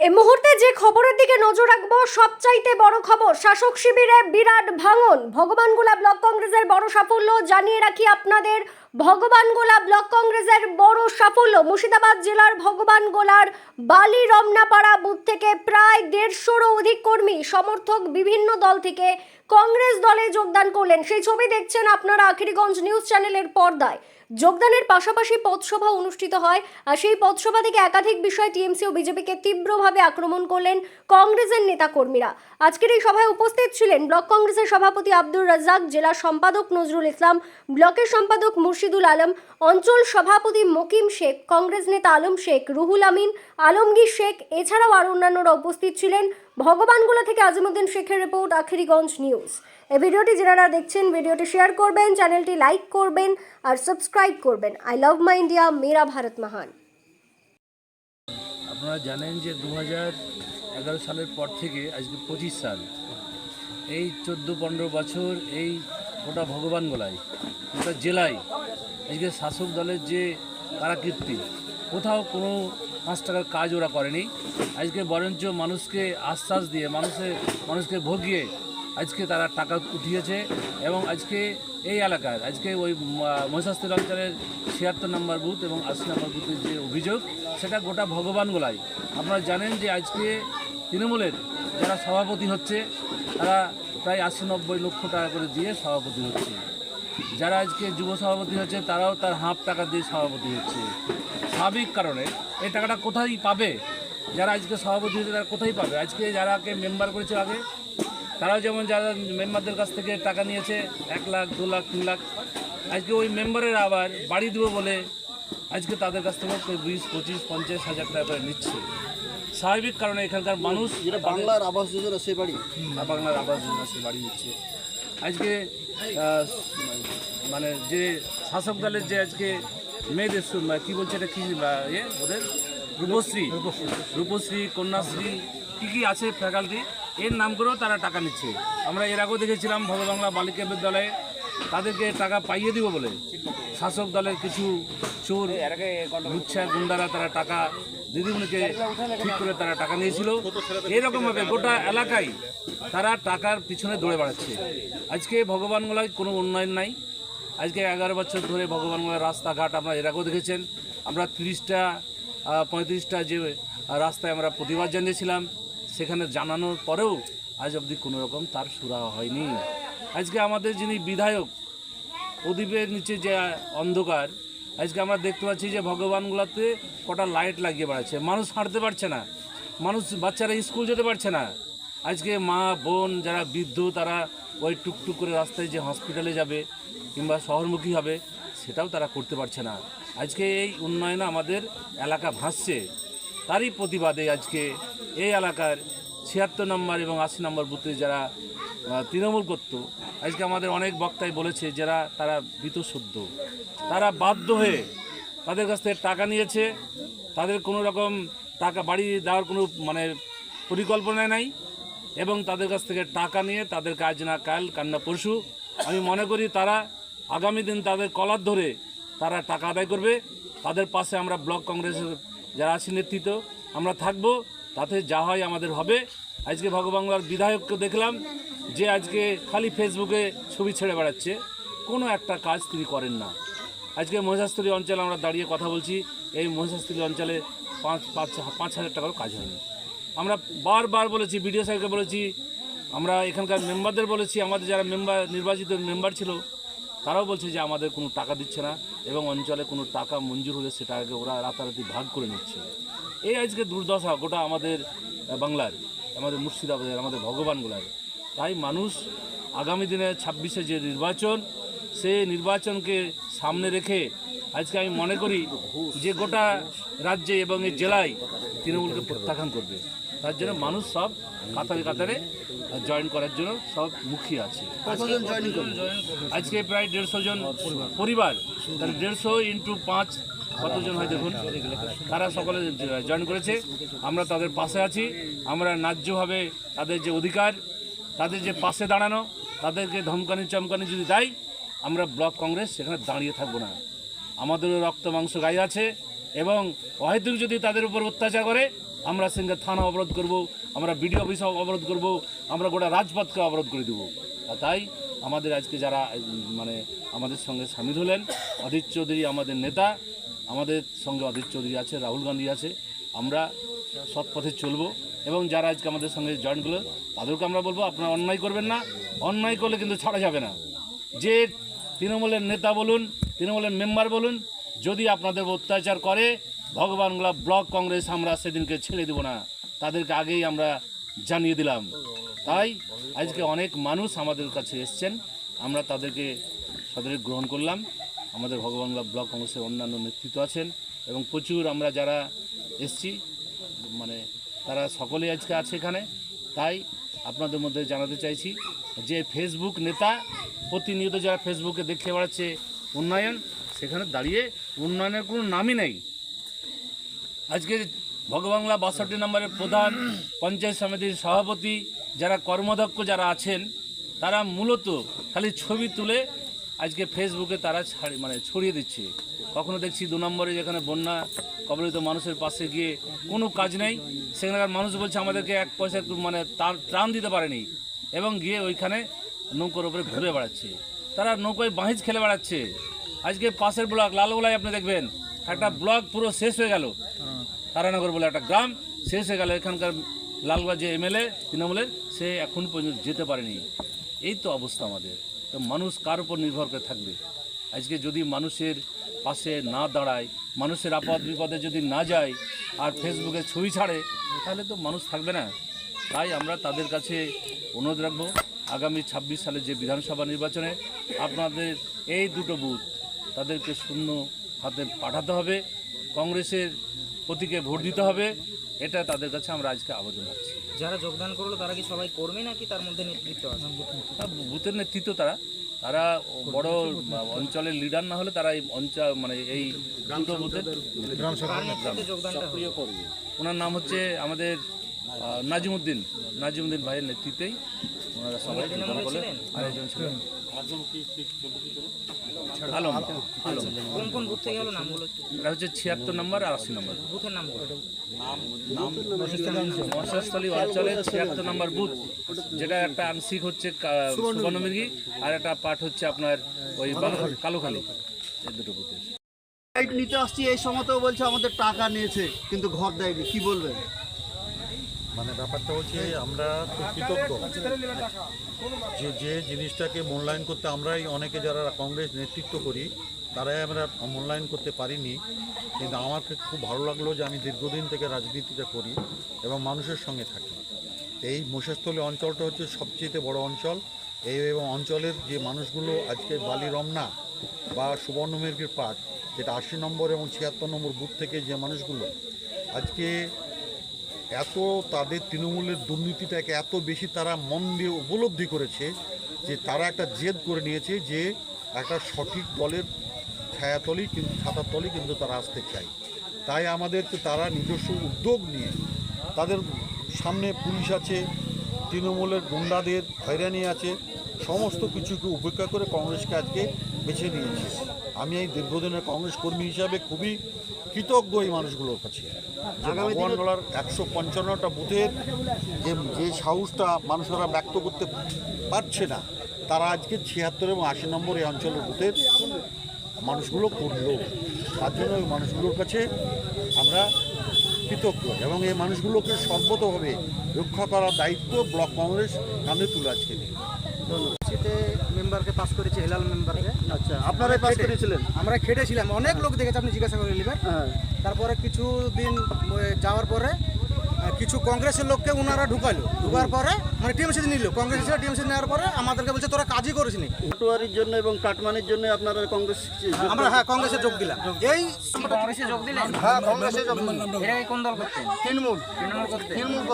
এই মুহূর্তে যে খবরের দিকে নজর রাখব, সবচাইতে বড় খবর, শাসক শিবিরে বিরাট ভাঙন। ভগবানগোলা ব্লক কংগ্রেসের বড় সাফল্য জানিয়ে রাখি আপনাদের। ভগবানগোলা ব্লক কংগ্রেসের বড় সাফল্য। মুর্শিদাবাদ জেলার ভগবানগোলার বালি রমনাপাড়া বুথ থেকে প্রায় দেড়শোরও অধিক কর্মী, সমর্থক বিভিন্ন দল থেকে কংগ্রেস দলে যোগদান করলেন। সেই ছবি দেখছেন আপনারা আখিরিগঞ্জ নিউজ চ্যানেলের পর্দায়। যোগদানের পাশাপাশি পথসভা অনুষ্ঠিত হয় আর সেই পথসভা থেকে একাধিক বিষয় টিএমসি ও বিজেপিকে তীব্রভাবে আক্রমণ করলেন কংগ্রেসের নেতাকর্মীরা। আজকের এই সভায় উপস্থিত ছিলেন ব্লক কংগ্রেসের সভাপতি আব্দুর রাজাক জেলা সম্পাদক নজরুল ইসলাম, ব্লকের সম্পাদক মুর্শিদুল আলম, অঞ্চল সভাপতি মকিম শেখ, কংগ্রেস নেতা আলম শেখ, রুহুল আমিন, আলমগীর শেখ, এছাড়াও আরও অন্যান্যরা উপস্থিত ছিলেন। ভগবানগোলা থেকে আজিমুদ্দিন শেখের রিপোর্ট, আখিরিগঞ্জ নিউজ। এই ভিডিওটি যারা দেখছেন, ভিডিওটি শেয়ার করবেন, চ্যানেলটি লাইক করবেন আর সাবস্ক্রাইব করবেন। আই লাভ মাই ইন্ডিয়া, মেরা ভারত মহান। আপনারা জানেন যে দু সালের পর থেকে আজকে পঁচিশ সাল। এই চোদ্দ, পনেরো বছর এই গোটা ভগবান গোলায়, গোটা জেলায় আজকে শাসক দলের যে কারাকীর্তি, কোথাও কোনো পাঁচ টাকার কাজ ওরা করেনি। আজকে বরঞ্চ মানুষকে আশ্বাস দিয়ে মানুষের মানুষকে ভোগিয়ে আজকে তারা টাকা উঠিয়েছে এবং আজকে এই এলাকার, আজকে ওই মহিষাস্তির অঞ্চলের ছিয়াত্তর নম্বর বুথ এবং আশি নম্বর বুথের যে অভিযোগ, সেটা গোটা ভগবান গোলায়। আপনারা জানেন যে আজকে তৃণমূলের যারা সভাপতি হচ্ছে, তারা প্রায় আশি নব্বই লক্ষ টাকা করে দিয়ে সভাপতি হচ্ছে। যারা আজকে যুব সভাপতি হচ্ছে, তারাও তার হাফ টাকা দিয়ে সভাপতি হচ্ছে। স্বাভাবিক কারণে এই টাকাটা কোথায় পাবে? যারা আজকে সভাপতি হচ্ছে, তারা কোথায় পাবে? আজকে যারাকে মেম্বার করেছে আগে, তারাও যেমন যারা মেম্বারদের কাছ থেকে টাকা নিয়েছে, এক লাখ, দু লাখ, তিন লাখ, আজকে ওই মেম্বারের আবার বাড়ি দেবো বলে আজকে তাদের কাছ থেকে বিশ পঁচিশ, পঞ্চাশ হাজার টাকা করে নিচ্ছে। স্বাভাবিক কারণে এখানকার মানুষ যেটা বাংলার আবাস যোজনা সে বাড়ি। আর বাংলার আবাস যোজনা সে বাড়ি দিচ্ছে আজকে মানে যে শাসক দলের যে আজকে মেয়েদের সু- মানে কি বলছে এটা কি বা, ইয়ে ওদের? রূপশ্রী। রূপশ্রী কন্যাশ্রী কী কী আছে ফ্যাকাল্টি এর নাম করেও তারা টাকা নিচ্ছে। আমরা এর আগেও দেখেছিলাম ভগবাংলা বালিকা বিদ্যালয়ে তাদেরকে টাকা পাইয়ে দিব বলে। শাসক দলের কিছু চোর লুচ্ছা গুন্ডারা তারা টাকা দিদিমণিকে ঠিক করে তারা টাকা নিয়েছিল। এরকমভাবে গোটা এলাকায় তারা টাকার পিছনে দৌড়ে বেড়াচ্ছে। আজকে ভগবানগোলায় কোনো উন্নয়ন নাই। আজকে এগারো বছর ধরে ভগবানগোলার রাস্তাঘাট আমরা এর আগেও দেখেছেন। আমরা তিরিশটা পঁয়ত্রিশটা যে রাস্তায় আমরা প্রতিবাদ জানিয়েছিলাম। সেখানে জানানোর পরেও আজ অবধি কোনো রকম তার সুরা হয়নি। আজকে আমাদের যিনি বিধায়ক, প্রদীপের নিচে যে অন্ধকার আজকে আমরা দেখতে পাচ্ছি যে ভগবানগুলোতে কটা লাইট লাগিয়ে বেড়াচ্ছে। মানুষ হাঁটতে পারছে না। মানুষ, বাচ্চারা স্কুল যেতে পারছে না। আজকে মা, বোন যারা বৃদ্ধ, তারা ওই টুকটুক করে রাস্তায় যে হসপিটালে যাবে কিংবা শহরমুখী হবে, সেটাও তারা করতে পারছে না। আজকে এই উন্নয়নে আমাদের এলাকা ভাসছে। তারই প্রতিবাদে আজকে এই এলাকার ছিয়াত্তর নম্বর এবং আশি নম্বর বুথে যারা তৃণমূল করতো আজকে আমাদের অনেক বক্তাই বলেছে যারা, তারা বীতশুদ্ধ। তারা বাধ্য হয়ে তাদের কাছ থেকে টাকা নিয়েছে, তাদের কোনো রকম টাকা, বাড়ি দেওয়ার কোনো মানে পরিকল্পনা নাই, এবং তাদের কাছ থেকে টাকা নিয়ে তাদের কাজ না কাল, কান্না পরশু। আমি মনে করি তারা আগামী দিন তাদের কলার ধরে তারা টাকা আদায় করবে। তাদের পাশে আমরা ব্লক কংগ্রেসের যারা আছি নেতৃত্ব, আমরা থাকব। তাতে যা হয় আমাদের হবে। আজকে ভগবাংলার বিধায়ককে দেখলাম যে আজকে খালি ফেসবুকে ছবি ছেড়ে বেড়াচ্ছে, কোনো একটা কাজ তিনি করেন না। আজকে মহিষাস্ত্রী অঞ্চলে আমরা দাঁড়িয়ে কথা বলছি, এই মহিষাস্ত্রী অঞ্চলে পাঁচ পাঁচ পাঁচ হাজার টাকারও কাজ হয়নি। আমরা বারবার বলেছি, বিডিও সাহেবকে বলেছি, আমরা এখানকার মেম্বারদের বলেছি, আমাদের যারা মেম্বার, নির্বাচিত মেম্বার ছিল, তারাও বলছে যে আমাদের কোনো টাকা দিচ্ছে না এবং অঞ্চলে কোনো টাকা মঞ্জুর হলে সেটাকে ওরা রাতারাতি ভাগ করে নিচ্ছে। এই আজকে দুর্দশা গোটা আমাদের বাংলার, আমাদের মুর্শিদাবাদের, আমাদের ভগবানগুলার। তাই মানুষ আগামী দিনে ছাব্বিশে যে নির্বাচন সে নির্বাচনকে সামনে রেখে আজকে আমি মনে করি যে গোটা রাজ্যে এবং এই জেলায় তৃণমূলকে প্রত্যাখ্যান করবে। তার জন্য মানুষ সব কাতারে কাতারে জয়েন করার জন্য সব মুখী আছে। আজকে প্রায় দেড়শো জন পরিবার তাহলে দেড়শো ইন্টু পাঁচ কতজন হয় দেখুন? তারা সকলে জয়েন করেছে। আমরা তাদের পাশে আছি। আমরা ন্যায্যভাবে তাদের যে অধিকার তাদের যে পাশে দাঁড়ানো, তাদেরকে ধমকানি চমকানি যদি দেয়, আমরা ব্লক কংগ্রেস সেখানে দাঁড়িয়ে থাকব না। আমাদেরও রক্ত, মাংস গায়ে আছে এবং অহেতুক যদি তাদের উপর অত্যাচার করে, আমরা সঙ্গে থানা অবরোধ করব, আমরা বিডিও অফিস অবরোধ করব, আমরা গোটা রাজপথকে অবরোধ করে দেবো। তাই আমাদের আজকে যারা মানে আমাদের সঙ্গে সামিল হলেন, অধীর চৌধুরী আমাদের নেতা, আমাদের সঙ্গে অধীর চৌধুরী আছে, রাহুল গান্ধী আছে, আমরা সৎ পথে চলবো। এবং যারা আজকে আমাদের সঙ্গে জয়েন করল, তাদেরকে আমরা বলব, আপনারা অন্যায় করবেন না। অন্যায় করলে কিন্তু ছাড়া যাবে না। যে তৃণমূলের নেতা বলুন, তৃণমূলের মেম্বার বলুন, যদি আপনাদের অত্যাচার করে ভগবানগুলা ব্লক কংগ্রেস আমরা সেদিনকে ছেড়ে দেব না। তাদেরকে আগেই আমরা জানিয়ে দিলাম। তাই আজকে অনেক মানুষ আমাদের কাছে এসছেন। আমরা তাদেরকে সদরে গ্রহণ করলাম। আমাদের ভগবানগোলা ব্লক কংগ্রেসের অন্যান্য নেতৃত্ব আছেন এবং প্রচুর আমরা যারা এসছি মানে তারা সকলেই আজকে আছে এখানে। তাই আপনাদের মধ্যে জানাতে চাইছি যে ফেসবুক নেতা, প্রতিনিয়ত যারা ফেসবুকে দেখে বেড়াচ্ছে উন্নয়ন, সেখানে দাঁড়িয়ে উন্নয়নের কোনো নামই নেই। আজকে ভগবাংলা বাষট্টি নম্বরের প্রধান পঞ্চায়েত সমিতির সভাপতি, যারা কর্মদক্ষ যারা আছেন, তারা মূলত খালি ছবি তুলে আজকে ফেসবুকে তারা ছাড়ি মানে ছড়িয়ে দিচ্ছে। কখনো দেখছি দু নম্বরে যেখানে বন্যা কবলিত মানুষের পাশে গিয়ে কোনো কাজ নেই। সেখানকার মানুষ বলছে, আমাদেরকে এক পয়সা মানে তার ত্রাণ দিতে পারেনি। এবং গিয়ে ওইখানে নৌকোর উপরে ঘুরে বেড়াচ্ছে। তারা নৌকোয় বাহিজ খেলে বেড়াচ্ছে। আজকে পাশের ব্লক, লালগোলায় আপনি দেখবেন, একটা ব্লক পুরো শেষ হয়ে গেল। তারানগর বলে একটা গ্রাম শেষ হয়ে গেল। এখানকার লালগোলা যে এমএলএ তৃণমূলের, সে এখন পর্যন্ত যেতে পারেনি। এই তো অবস্থা আমাদের। তো মানুষ কার উপর নির্ভর করে থাকবে? আজকে যদি মানুষের পাশে না দাঁড়ায় মানুষের আপদ বিপদে যদি না যায় আর ফেসবুকে ছবি ছাড়ে তাহলে তো মানুষ থাকবে না। তাই আমরা তাদের কাছে অনুরোধ রাখব আগামী ছাব্বিশ সালে যে বিধানসভা নির্বাচনে আপনাদের এই দুটো বুথ তাদেরকে শূন্য হাতে পাঠাতে হবে কংগ্রেসের প্রতীকে ভোট দিতে হবে এটা তাদের কাছে আমরা আজকে আবেদন রাখছি। যারা যোগদান করল তারা কি সবাই কর্মী নাকি তার মধ্যে নেতৃত্ব আছে? বুথের নেতৃত্ব তারা। তারা বড় অঞ্চলের লিডার না হলে তারা এই অঞ্চল মানে এই দুটো ওনার নাম হচ্ছে আমাদের নাজিমুদ্দিন নাজিমুদ্দিন ভাইয়ের নেতৃত্বেই ওনারা সবাই আর একজন ছিলেন কোন কোন বুথ থেকে হলো? নামগুলো এটা হচ্ছে ছিয়াত্তর নম্বর আর আশি নম্বর। বুথের নামগুলো মশাস্থলী অঞ্চলের ছিয়াত্তর নম্বর বুথ যেটা একটা আংশিক হচ্ছে আর একটা পাঠ হচ্ছে আপনার ওই কালুখালী। এই দুটো বুথের নিতে আসছি এই সময়তেও বলছে আমাদের টাকা নিয়েছে কিন্তু ঘর দেয়নি। কি বলবেন? মানে ব্যাপারটা হচ্ছে আমরা খুব কৃতজ্ঞ। যে যে জিনিসটাকে মূল্যায়ন করতে আমরাই অনেকে যারা কংগ্রেস নেতৃত্ব করি, তারাই আমরা মূল্যায়ন করতে পারিনি। কিন্তু আমাকে খুব ভালো লাগল যে আমি দীর্ঘদিন থেকে রাজনীতিটা করি এবং মানুষের সঙ্গে থাকি। এই মশেস্থলী অঞ্চলটা হচ্ছে সবচেয়ে বড় অঞ্চল। এই এবং অঞ্চলের যে মানুষগুলো আজকে বালি রমনা বা সুবর্ণমেরগির পাট যেটা আশি নম্বর এবং ছিয়াত্তর নম্বর বুথ থেকে যে মানুষগুলো, আজকে এত তাদের তৃণমূলের দুর্নীতিটাকে এত বেশি তারা মন দিয়ে উপলব্ধি করেছে যে তারা একটা জেদ করে নিয়েছে যে একটা সঠিক দলের ছায়াতলেই কিন্তু ছাতাতলেই কিন্তু তারা আসতে চায়। তাই আমাদেরকে তারা নিজস্ব উদ্যোগ নিয়ে তাদের সামনে পুলিশ আছে, তৃণমূলের গুন্ডাদের হয়রানি আছে, সমস্ত কিছুকে উপেক্ষা করে কংগ্রেসকে আজকে বেছে নিয়েছে। আমি এই দীর্ঘদিনের কংগ্রেস কর্মী হিসাবে খুবই কৃতজ্ঞ এই মানুষগুলোর কাছে। ভগবানগোলার একশো পঞ্চান্নটা বুথের যে যে সাহসটা মানুষেরা ব্যক্ত করতে পারছে না তারা আজকে ছিয়াত্তর এবং আশি নম্বর এই অঞ্চলের বুথের মানুষগুলো করল। তার জন্য ওই মানুষগুলোর কাছে আমরা কৃতজ্ঞ এবং এই মানুষগুলোকে সর্বতভাবে রক্ষা করার দায়িত্ব ব্লক কংগ্রেস কাঁধে তুলে আজকে মেম্বারকে পাস করেছে হেলাল মেম্বারকে আচ্ছা আপনারাই পাস করেছিলেন? আমরা খেটেছিলাম অনেক লোক দেখেছে আপনি জিজ্ঞাসা করে নেবেন। হ্যাঁ। তারপরে কিছু দিন যাওয়ার পরে কিছু কংগ্রেসের লোককে ওনারা ঢুকালো। ঢুকার পরে মানে টিএমসি নিল। কংগ্রেস ছিল টিএমসি নেওয়ার পরে আমাদেরকে বলছে তোরা কাজই করিসনি পটুয়ারির জন্য এবং কাটমানির জন্য আপনারা কংগ্রেস আমরা হ্যাঁ কংগ্রেসে যোগ দিলাম। এই কংগ্রেসে যোগ দিলেন? হ্যাঁ কংগ্রেসে যোগ এর কোন দল করতেন? তৃণমূল। তৃণমূল করতেন। তৃণমূল